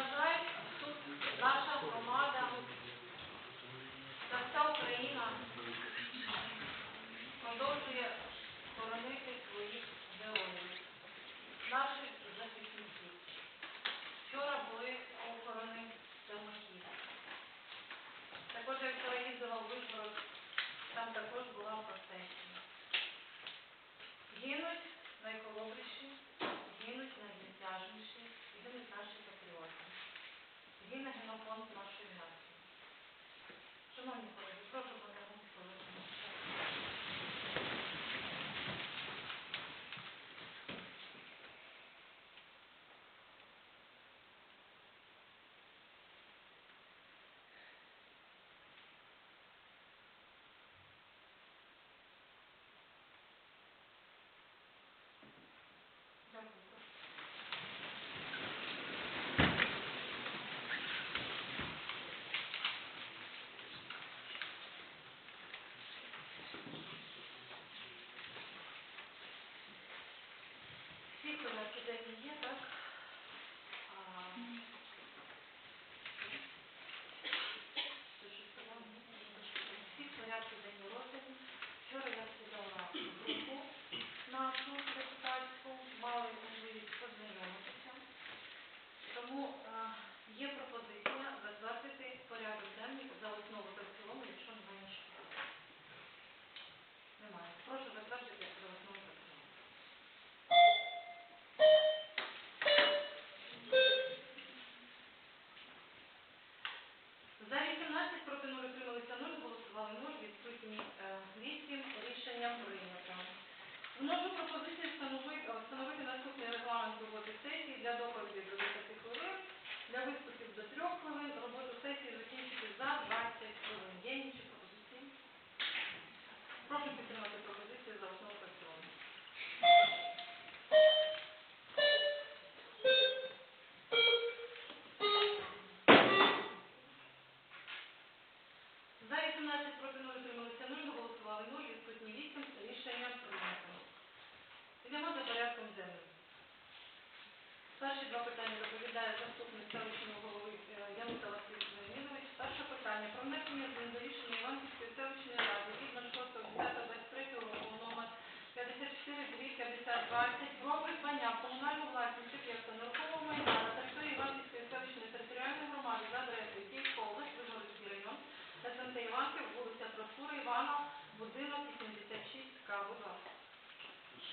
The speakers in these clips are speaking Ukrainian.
That's right. comment tu t'habilles, Look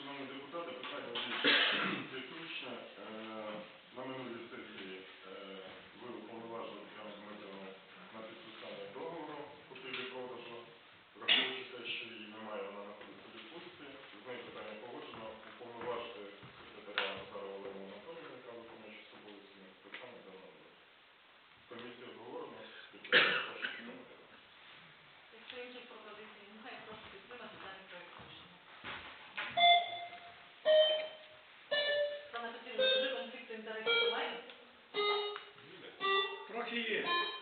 шановні депутати, питання. 器。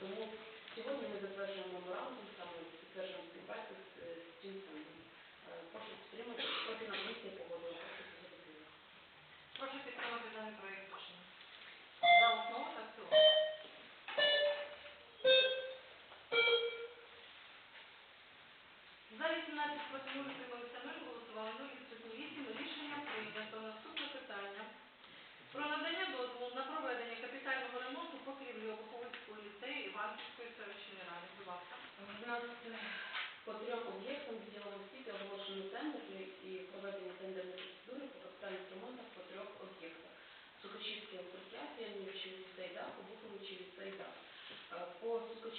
Тому сьогодні ми затверджуємо меморандум, саме затверджуємо співпрацю з е, Чінсоном. Е, прошу підтримати, поки на місці погодили. Прошу підтримати даний проєкт.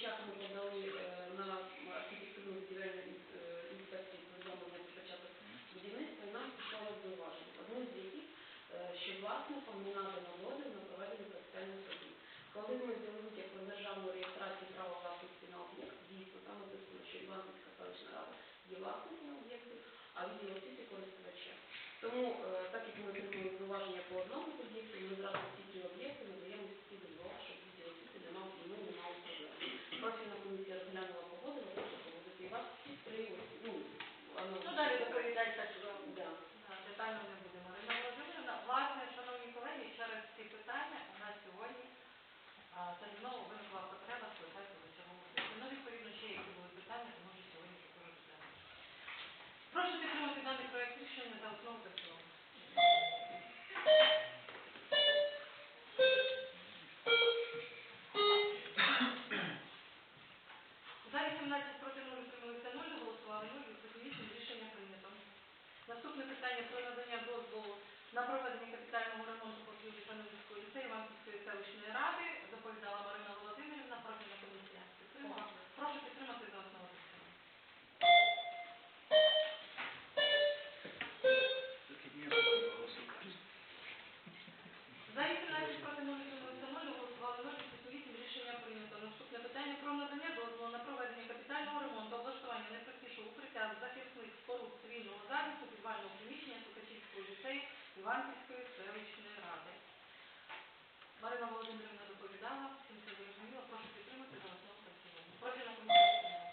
Сукачах ми подали е, на архітектурну будівельну е, інспекцію повідомлення про початок будівництва, і нам пішло зауваження. Одним з яких, е, що власникам не надано дозвіл на проведення капітальних робіт. Коли ми участь про державну реєстрацію права власності на об'єкт, дійсно там написано, що Іванківська селищна рада є власником об'єкту, а відділ освіти користувачем. Тому, так як ми отримали зауваження по одному три, ну, воно... Ну, далі доповідайте, так Да. Детально не будемо. Марина Володимирівна, власне, шановні колеги, через ці питання у нас сьогодні терміново виникла потреба спитати до цього питання. Ну, відповідно, ще які були питання, тому що сьогодні також теж. Прошу підтримати даний проект рішення за основу та Наступне питання про надання дозволу на проведення капітального ремонту по Пановського ліцею Іванківської селищної ради. Доповідала Марина Іванківської селищної ради. Марина Володимирівна доповідала, всім це зрозуміло, прошу підтримати за основу та в цілому. Комісія підтримала.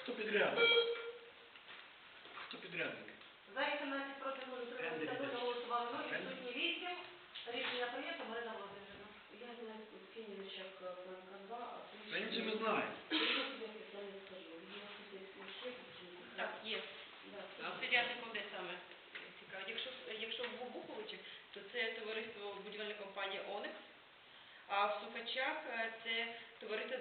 Хто підрядник? Хто підрядник? За 18 проти 0 утрималися 0, голосували 0, відсутні 8, рішення прийнято, Марина Володимирівна. Я знаю Фінівич як ПМК-2, а ми знаємо. Я не скажу. Відділ освіти ще Так, є. Да, А підрядником де саме? Цікаво. Якщо, якщо в Обуховичі, то це товариство будівельна компанія Оникс, а в Сукачах е, це товариство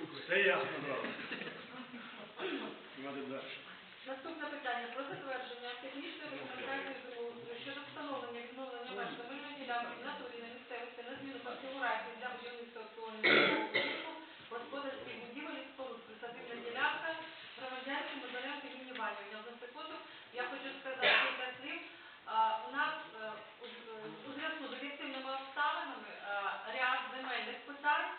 букви? Все ясно, правда. Наступне питання про затвердження технічної документації землеустрою щодо встановлення відновлення меж земельної ділянки в натурі на місцевості на зміну конфігурації для будівництва обслуговування житлового громадянським Мазаренко Євгенії Валівні. Одну секунду, я хочу сказати кілька слів. У нас е, у зв'язку з об'єктивними обставинами е, ряд земельних питань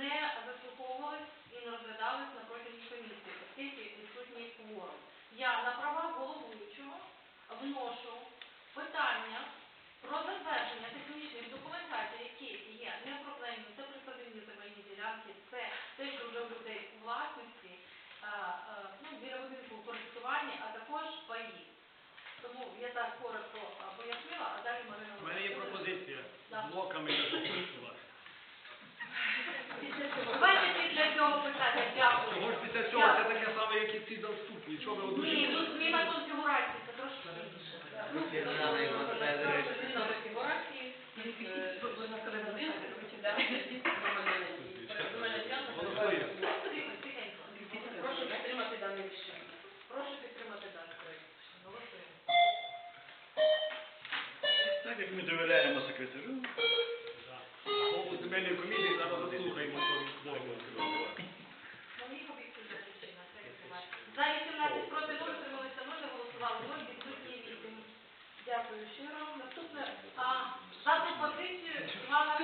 не заслуховувались і не розглядались на протязі комісії, оскільки відсутній кворум. Я на правах головуючого вношу питання про затвердження технічних документацій, які є непроблемні, це присадибні земельні ділянки, це те, що вже у людей у власності, е, е, ну, біля будинку у користуванні, а також паї. Тому я так коротко е, пояснила, а далі Марина. У мене є Володимирівна. пропозиція Блоками голосувати. Давайте після цього питання, дякую. Того ж після цього це таке саме, як і ці доступні. Ви Ні, одуші? тут зміна конфігурації, це трошки інше. Так як ми довіряємо секретарю. Голову земельної комісії зараз заслухаємо. За 18 проти 0, трималися 0, не голосували 0, відсутні 8. Дякую щиро. Наступне, а, дати позицію Івана.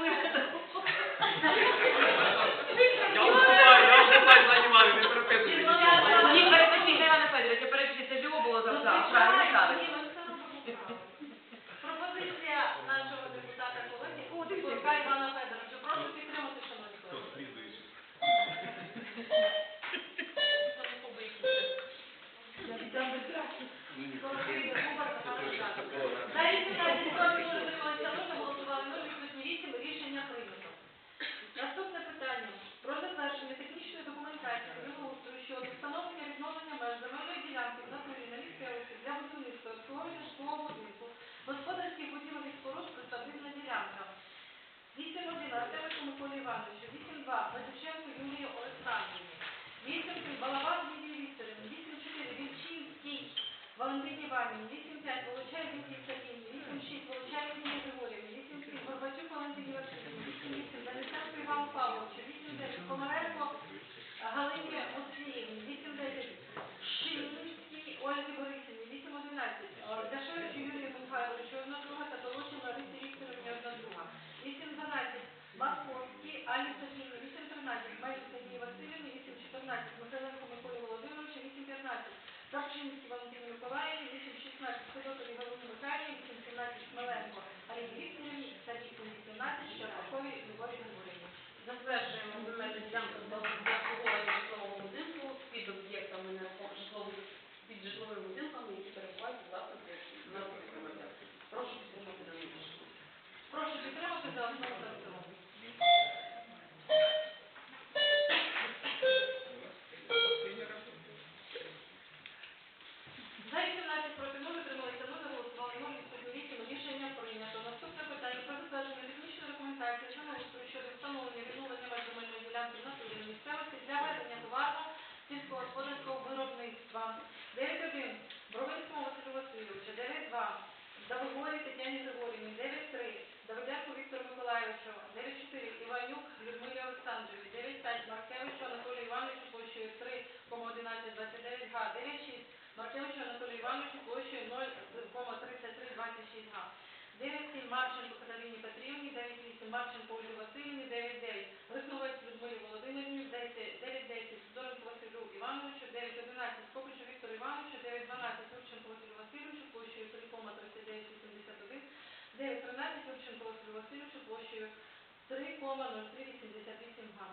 Петрова, 0388 га.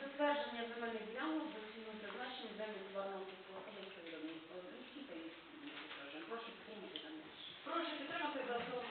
Затвердження земельних ділянок за ціною призначення землі товарного підприємства електровиробництва Олексій та Прошу підтримати та Прошу підтримати за основу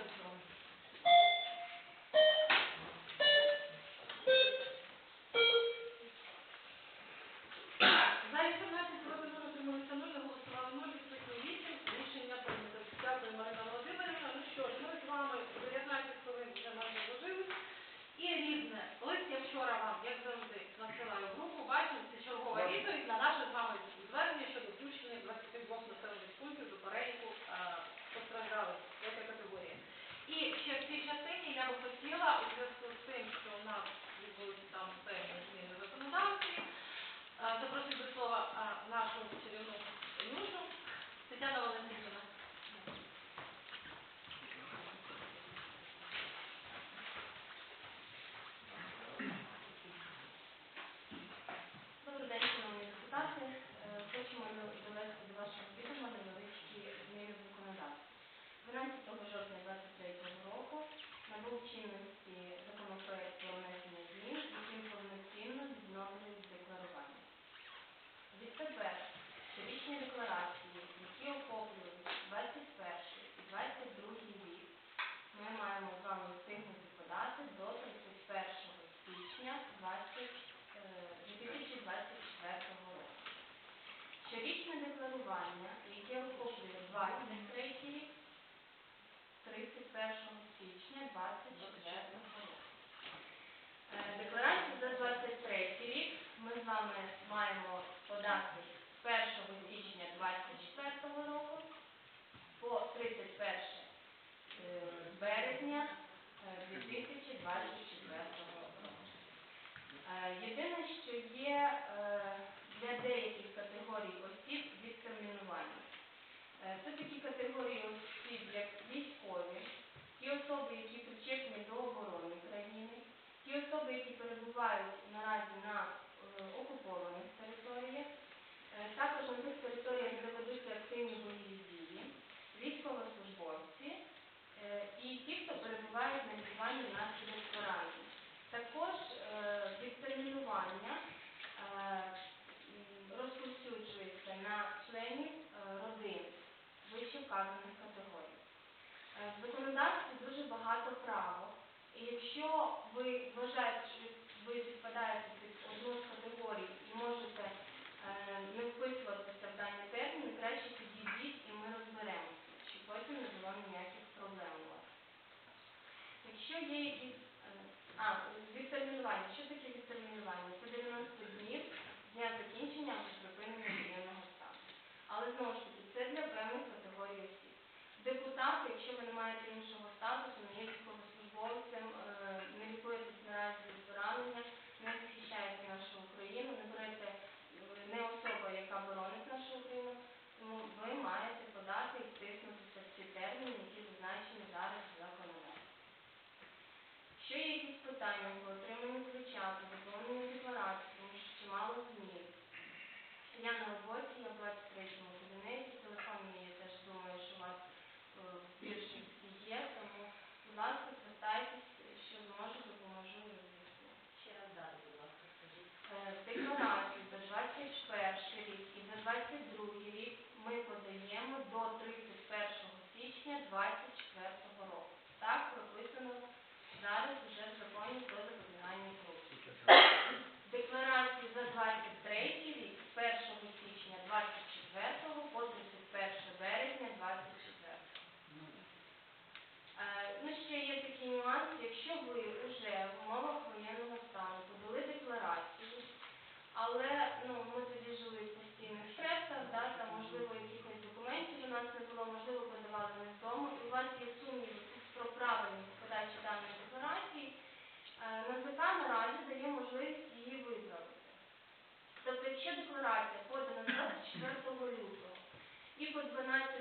набув чинності законопроект про внесення змін, яким повноцінно відновлюють декларування. Відтепер щорічні декларації, які охоплюють 21 і 22 рік, ми маємо з вами встигнути подати до 31 січня 2024 е, року. Щорічне декларування, яке охоплює 23 рік, 31 січня 24 року. Е, декларацію за 23 рік ми з вами маємо подати з 1 січня 24 року по 31 е, березня е, 2024 року. Єдине, що є для деяких категорій осіб, виконавців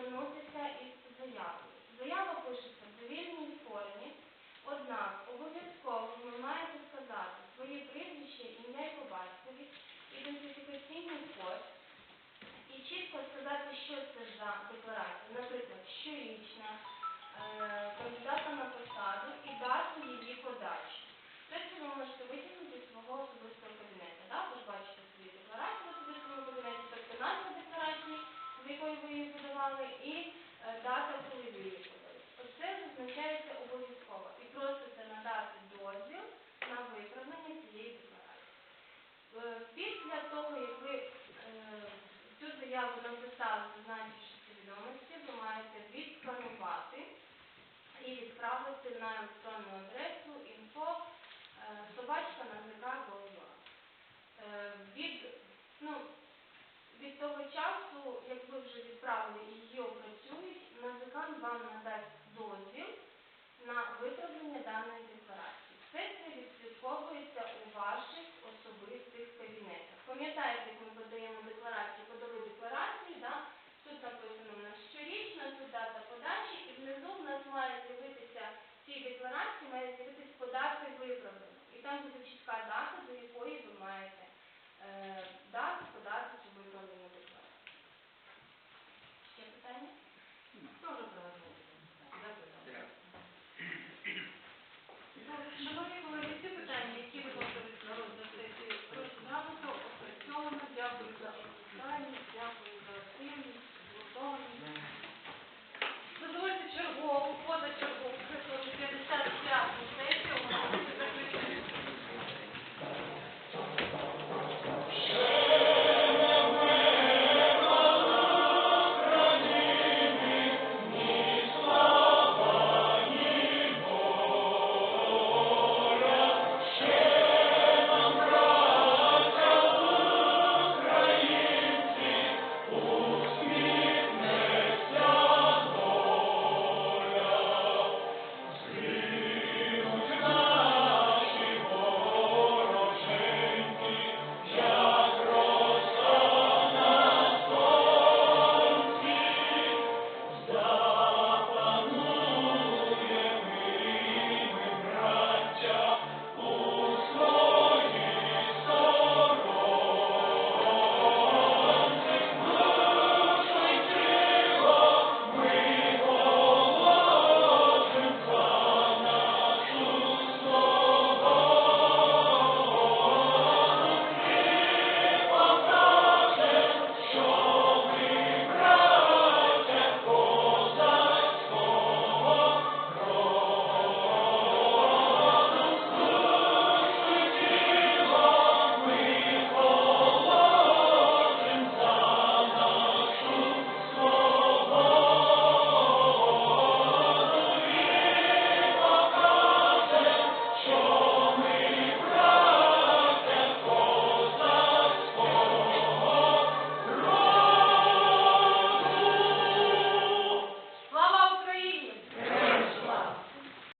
звернутися із заявою. Заява пишеться в довільній формі, однак обов'язково ви маєте сказати своє прізвище, ім'я і по батькові, ідентифікаційний код і чітко сказати, що це за декларація.